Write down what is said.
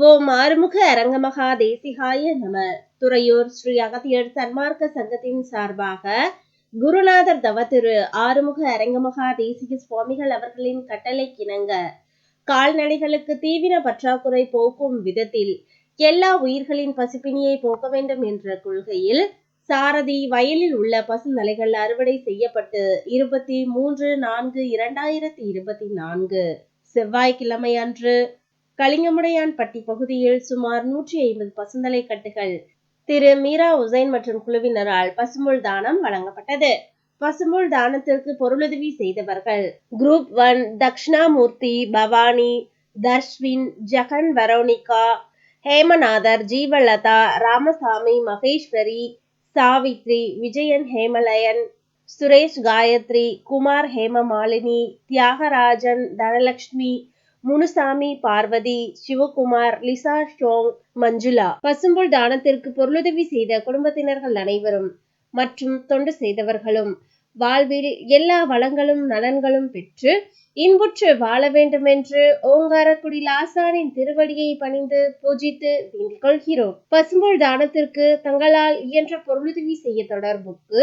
ஓம் ஆறுமுக அரங்கமகா தேசிகாய நம. துறையூர் ஸ்ரீ அகத்தியர் சன்மார்க்க சங்கத்தின் சார்பாக குருநாதர் தவத்திரு ஆறுமுக அரங்கமகா தேசிக சுவாமிகள் அவர்களின் கட்டளை கிணங்க கால்நடைகளுக்கு தீவிர பற்றாக்குறை போக்கும் விதத்தில் எல்லா உயிர்களின் பசிப்பினியை போக்க வேண்டும் என்ற கொள்கையில் சாரதி வயலில் உள்ள பசுந்தலைகள் அறுவடை செய்யப்பட்டு இருபத்தி மூன்று நான்கு இரண்டாயிரத்தி இருபத்தி நான்கு. செவ்வாய்க்கிழமை அன்று கலிங்கமுடையான்பட்டி பகுதியில் சுமார் நூற்றி ஐம்பது பசுந்தலை கட்டுகள். திரு மீரா உசைன் மற்றும் குழுவினரால் பசுமுள் தானம் வழங்கப்பட்டது. பசும்புல் தானத்திற்கு பொருளுதவி செய்தவர்கள். Group one Dakshinamurthy Bhavani Darshvin Jegan Veronica Hemanathar Jeevalatha Ramasamy Maheswari Savitri Vijayan Hemalayan Suresh Gayathri Kumar Hemamalini Thiyagarajan Dhanalakshmi Munusamy Parvathi Sivakumar Lisa Shong Manjula பசும்புல் தானத்திற்கு பொருளுதவி செய்த குடும்பத்தினர்கள் அனைவரும் மற்றும் தொண்டு செய்தவர்களும் வாழ்வில் எல்லா வளங்களும் நலன்களும் பெற்று இன்புற்று வாழ வேண்டுமென்று ஓங்காரக்குடி லாசானின் திருவடியை பணிந்து பூஜித்து வேண்டிக் கொள்கிறோம். பசும்புல் தானத்திற்கு தங்களால் இயன்ற பொருளுதவி செய்ய தொடர்புக்கு